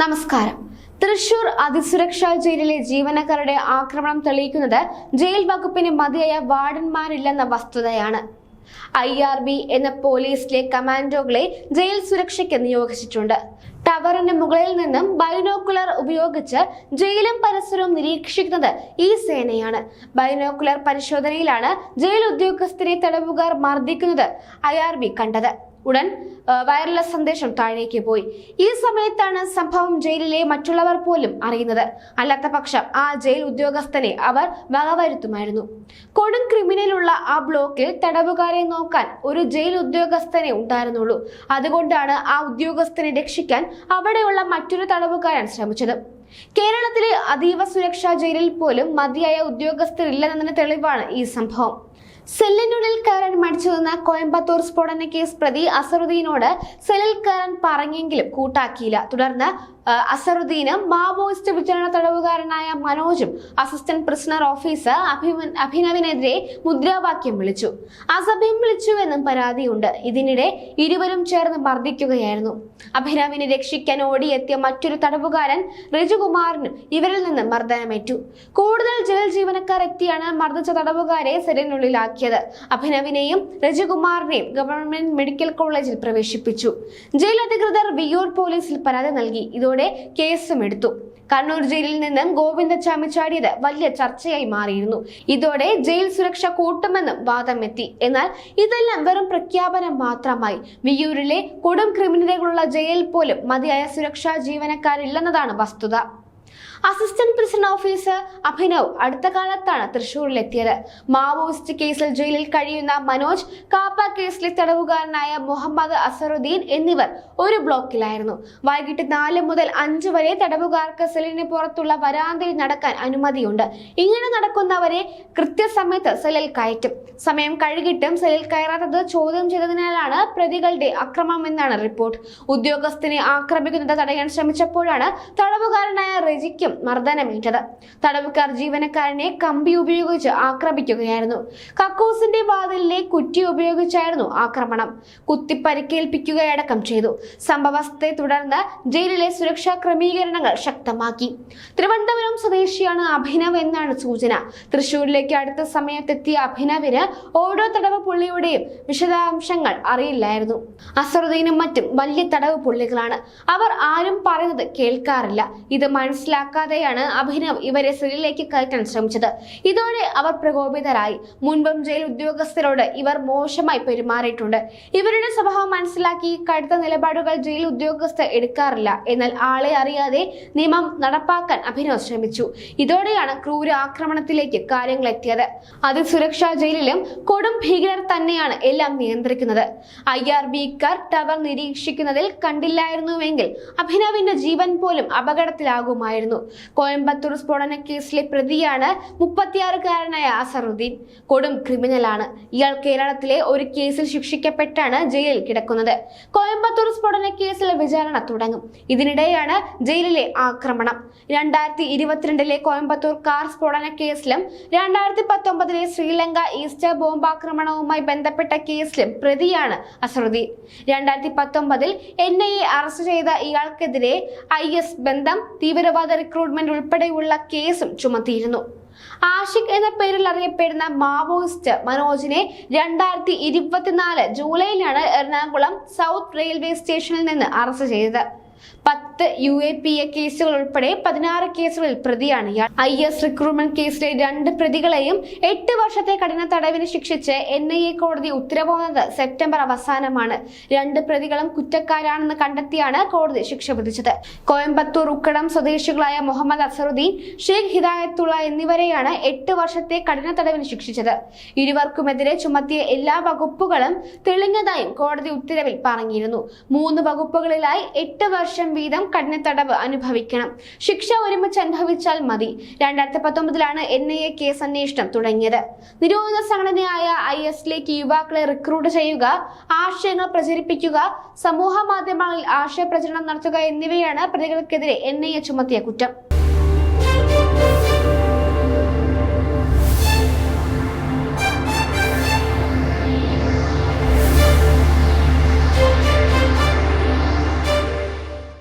നമസ്കാരം. തൃശൂർ അതിസുരക്ഷാ ജയിലിലെ ജീവനക്കാരുടെ ആക്രമണം തെളിയിക്കുന്നത് ജയിൽ വകുപ്പിന് മതിയായ വാർഡന്മാരില്ലെന്ന വസ്തുതയാണ്. ഐ ആർ ബി എന്ന പോലീസിലെ കമാൻഡോകളെ ജയിൽ സുരക്ഷയ്ക്ക് നിയോഗിച്ചിട്ടുണ്ട്. ടവറിന് മുകളിൽ നിന്നും ബൈനോക്കുലർ ഉപയോഗിച്ച് ജയിലും പരിസരവും നിരീക്ഷിക്കുന്നത് ഈ സേനയാണ്. ബൈനോക്കുലർ പരിശോധനയിലാണ് ജയിൽ ഉദ്യോഗസ്ഥരെ തടവുകാർ മർദ്ദിക്കുന്നത് ഐ കണ്ടത്. ഉടൻ വൈറലസ് സന്ദേശം താഴേക്ക് പോയി. ഈ സമയത്താണ് സംഭവം ജയിലിലെ മറ്റുള്ളവർ പോലും അറിയുന്നത്. അല്ലാത്ത പക്ഷം ആ ജയിൽ ഉദ്യോഗസ്ഥനെ അവർ വകവരുത്തുമായിരുന്നു. കൊടും ക്രിമിനലുള്ള ആ ബ്ലോക്കിൽ തടവുകാരെ നോക്കാൻ ഒരു ജയിൽ ഉദ്യോഗസ്ഥനെ ഉണ്ടായിരുന്നുള്ളൂ. അതുകൊണ്ടാണ് ആ ഉദ്യോഗസ്ഥനെ രക്ഷിക്കാൻ അവിടെയുള്ള മറ്റൊരു തടവുകാരൻ ശ്രമിച്ചത്. കേരളത്തിലെ അതീവ സുരക്ഷാ ജയിലിൽ പോലും മതിയായ ഉദ്യോഗസ്ഥരില്ലെന്നതിന് തെളിവാണ് ഈ സംഭവം. സെല്ലിനുള്ളിൽ കയറാൻ മടിച്ചു നിന്ന കോയമ്പത്തൂർ സ്ഫോടന കേസ് പ്രതി അസറുദ്ദീനോട് സെല്ലിൽ കയറാൻ പറഞ്ഞെങ്കിലും കൂട്ടാക്കിയില്ല. തുടർന്ന് അസറുദ്ദീനും മാവോയിസ്റ്റ് വിചാരണ തടവുകാരനായ മനോജും അസിസ്റ്റന്റ് പ്രിസണർ ഓഫീസർ അഭിനവിനെതിരെ മുദ്രാവാക്യം വിളിച്ചു. അസഭ്യം വിളിച്ചുവെന്നും പരാതിയുണ്ട്. ഇതിനിടെ ഇരുവരും ചേർന്ന് മർദ്ദിക്കുകയായിരുന്നു. അഭിനവിനെ രക്ഷിക്കാൻ ഓടിയെത്തിയ മറ്റൊരു തടവുകാരൻ റിജുകുമാറിനും ഇവരിൽ നിന്ന് മർദ്ദനമേറ്റു. കൂടുതൽ ജയിൽ ജീവനക്കാർ എത്തിയാണ് മർദ്ദിച്ച തടവുകാരെ സെല്ലിനുള്ളിലാക്കിയത് അഭിനവിനെയും രജികുമാറിനെയും ഗവൺമെന്റ് മെഡിക്കൽ കോളേജിൽ പ്രവേശിപ്പിച്ചു. ജയിൽ അധികൃതർ വിയൂർ പോലീസിൽ പരാതി നൽകി. ഇതോടെ കേസും എടുത്തു. കണ്ണൂർ ജയിലിൽ നിന്നും ഗോവിന്ദ ചാമിച്ചാടിയത് വലിയ ചർച്ചയായി മാറിയിരുന്നു. ഇതോടെ ജയിൽ സുരക്ഷ കൂട്ടുമെന്നും വാദമെത്തി എന്നാൽ ഇതെല്ലാം വെറും പ്രഖ്യാപനം മാത്രമായി. വിയൂരിലെ കൊടും ക്രിമിനലുകളുള്ള ജയിലിൽ പോലും മതിയായ സുരക്ഷാ ജീവനക്കാരില്ലെന്നതാണ് വസ്തുത. അസിസ്റ്റന്റ് പ്രിസൺ ഓഫീസർ അഭിനവ് അടുത്ത കാലത്താണ് തൃശൂരിൽ എത്തിയത് മാവോയിസ്റ്റ് കേസിൽ ജയിലിൽ കഴിയുന്ന മനോജ് കാപ്പ കേസിലെ തടവുകാരനായ മുഹമ്മദ് അസറുദ്ദീൻ എന്നിവർ ഒരു ബ്ലോക്കിലായിരുന്നു. വൈകിട്ട് നാല് മുതൽ അഞ്ച് വരെ തടവുകാർക്ക് സെല്ലിന് പുറത്തുള്ള വരാന്തയിൽ നടക്കാൻ അനുമതിയുണ്ട്. ഇങ്ങനെ നടക്കുന്നവരെ കൃത്യസമയത്ത് സെല്ലിൽ കയറ്റും. സമയം കഴുകിട്ടും സെല്ലിൽ കയറാത്തത് ചോദ്യം ചെയ്തതിനാലാണ് പ്രതികളുടെ അക്രമം എന്നാണ് റിപ്പോർട്ട്. ഉദ്യോഗസ്ഥനെ ആക്രമിക്കുന്നത് തടയാൻ ശ്രമിച്ചപ്പോഴാണ് തടവുകാരനായ റെജിക്കും മർദ്ദനമേറ്റത്. തടവുകാർ ജീവനക്കാരനെ കമ്പി ഉപയോഗിച്ച് ആക്രമിക്കുകയായിരുന്നു. കക്കൂസിന്റെ വാതിലിലെ കുറ്റി ഉപയോഗിച്ചായിരുന്നു ആക്രമണം. കുത്തി പരിക്കേൽപ്പിക്കുകയടക്കം ചെയ്തു. സംഭവത്തെ തുടർന്ന് ജയിലിലെ സുരക്ഷാ ക്രമീകരണങ്ങൾ ശക്തമാക്കി. തിരുവനന്തപുരം സ്വദേശിയാണ് അഭിനവ് എന്നാണ് സൂചന. തൃശൂരിലേക്ക് അടുത്ത സമയത്തെത്തിയ അഭിനവിന് ഓരോ തടവ് പുള്ളിയുടെയും വിശദാംശങ്ങൾ അറിയില്ലായിരുന്നു. അസറുദ്ദീനും മറ്റും വലിയ തടവ് പുള്ളികളാണ്. അവർ ആരും പറയുന്നത് കേൾക്കാറില്ല. ഇത് മനസ്സിലാക്കാതെയാണ് അഭിനവ് ഇവരെ സെല്ലിലേക്ക് കയറ്റാൻ ശ്രമിച്ചത്. ഇതോടെ അവർ പ്രകോപിതരായി. മുൻപും ജയിൽ ഉദ്യോഗസ്ഥരോട് ഇവർ മോശമായി പെരുമാറിയിട്ടുണ്ട്. ഇവരുടെ സ്വഭാവം മനസ്സിലാക്കി കടുത്ത നിലപാടുകൾ ജയിൽ ഉദ്യോഗസ്ഥർ എടുക്കാറില്ല. എന്നാൽ ആളെ അറിയാതെ നിയമം നടപ്പാക്കാൻ അഭിനവ് ശ്രമിച്ചു. ഇതോടെയാണ് ക്രൂര ആക്രമണത്തിലേക്ക് കാര്യങ്ങൾ എത്തിയത്. അതിസുരക്ഷാ ജയിലിലും കൊടും ഭീകരർ തന്നെയാണ് എല്ലാം നിയന്ത്രിക്കുന്നത്. ഐ ആർ ബിക്കാർ ടവർ നിരീക്ഷിക്കുന്നതിൽ കണ്ടില്ലായിരുന്നുവെങ്കിൽ അഭിനവിന്റെ ജീവൻ പോലും അപകടത്തിലാകുമായിരുന്നു. കോയമ്പത്തൂർ സ്ഫോടന കേസിലെ പ്രതിയാണ് മുപ്പത്തിയാറുകാരനായ അസറുദ്ദീൻ. കൊടും ക്രിമിനലാണ്. ഇയാൾ കേരളത്തിലെ ഒരു കേസിൽ ശിക്ഷിക്കപ്പെട്ടാണ് ജയിലിൽ കിടക്കുന്നത്. കോയമ്പത്തൂർ സ്ഫോടന കേസിൽ വിചാരണ തുടങ്ങും. ഇതിനിടെയാണ് ജയിലിലെ ആക്രമണം. രണ്ടായിരത്തി ഇരുപത്തിരണ്ടിലെ കോയമ്പത്തൂർ കാർ സ്ഫോടന കേസിലും രണ്ടായിരത്തി പത്തൊമ്പതിലെ ശ്രീലങ്ക ഈസ്റ്റർ ബോംബാക്രമണവുമായി ബന്ധപ്പെട്ട കേസിലും പ്രതിയാണ് അസറുദ്ദീൻ. രണ്ടായിരത്തി പത്തൊമ്പതിൽ എൻ ഐ എ അറസ്റ്റ് ചെയ്ത ഇയാൾക്കെതിരെ ഐ എസ് ബന്ധം തീവ്രവാദ റിക്രൂട്ട്മെന്റ് ഉൾപ്പെടെയുള്ള കേസും ചുമത്തിയിരുന്നു. ആഷിഖ് എന്ന പേരിൽ അറിയപ്പെടുന്ന മാവോയിസ്റ്റ് മനോജിനെ രണ്ടായിരത്തി ഇരുപത്തിനാല് ജൂലൈയിലാണ് എറണാകുളം സൗത്ത് റെയിൽവേ സ്റ്റേഷനിൽ നിന്ന് അറസ്റ്റ് ചെയ്തത്. പത്ത് യു എ പി എ കേസുകൾ ഉൾപ്പെടെ പതിനാറ് കേസുകളിൽ പ്രതിയാണ്. ഇയാൾ ഐ എസ് റിക്രൂട്ട്മെന്റ് കേസിലെ രണ്ട് പ്രതികളെയും എട്ട് വർഷത്തെ കഠിന തടവിന് ശിക്ഷിച്ച് എൻ ഐ എ കോടതി ഉത്തരവുന്നത് സെപ്റ്റംബർ അവസാനമാണ്. രണ്ട് പ്രതികളും കുറ്റക്കാരാണെന്ന് കണ്ടെത്തിയാണ് കോടതി ശിക്ഷ വിധിച്ചത്. കോയമ്പത്തൂർ ഉക്കടം സ്വദേശികളായ മുഹമ്മദ് അസറുദ്ദീൻ ഷെയ്ഖ് ഹിദായത്തുള്ള എന്നിവരെയാണ് എട്ട് വർഷത്തെ കഠിന തടവിന് ശിക്ഷിച്ചത്. ഇരുവർക്കുമെതിരെ ചുമത്തിയ എല്ലാ വകുപ്പുകളും തെളിഞ്ഞതായും കോടതി ഉത്തരവിൽ പറഞ്ഞിരുന്നു. മൂന്ന് വകുപ്പുകളിലായി എട്ട് വർഷം വീതം കഠിന തടവ് അനുഭവിക്കണം. ശിക്ഷ ഒരുമിച്ച് അനുഭവിച്ചാൽ മതി. രണ്ടായിരത്തി പത്തൊമ്പതിലാണ് എൻ ഐ എ കേസ് അന്വേഷണം തുടങ്ങിയത്. നിരോധിത സംഘടനയായ ഐ എസിലേക്ക് യുവാക്കളെ റിക്രൂട്ട് ചെയ്യുക ആശയങ്ങൾ പ്രചരിപ്പിക്കുക സമൂഹ മാധ്യമങ്ങളിൽ ആശയ പ്രചരണം നടത്തുക എന്നിവയാണ് പ്രതികൾക്കെതിരെ എൻ ഐ എ ചുമത്തിയ കുറ്റം.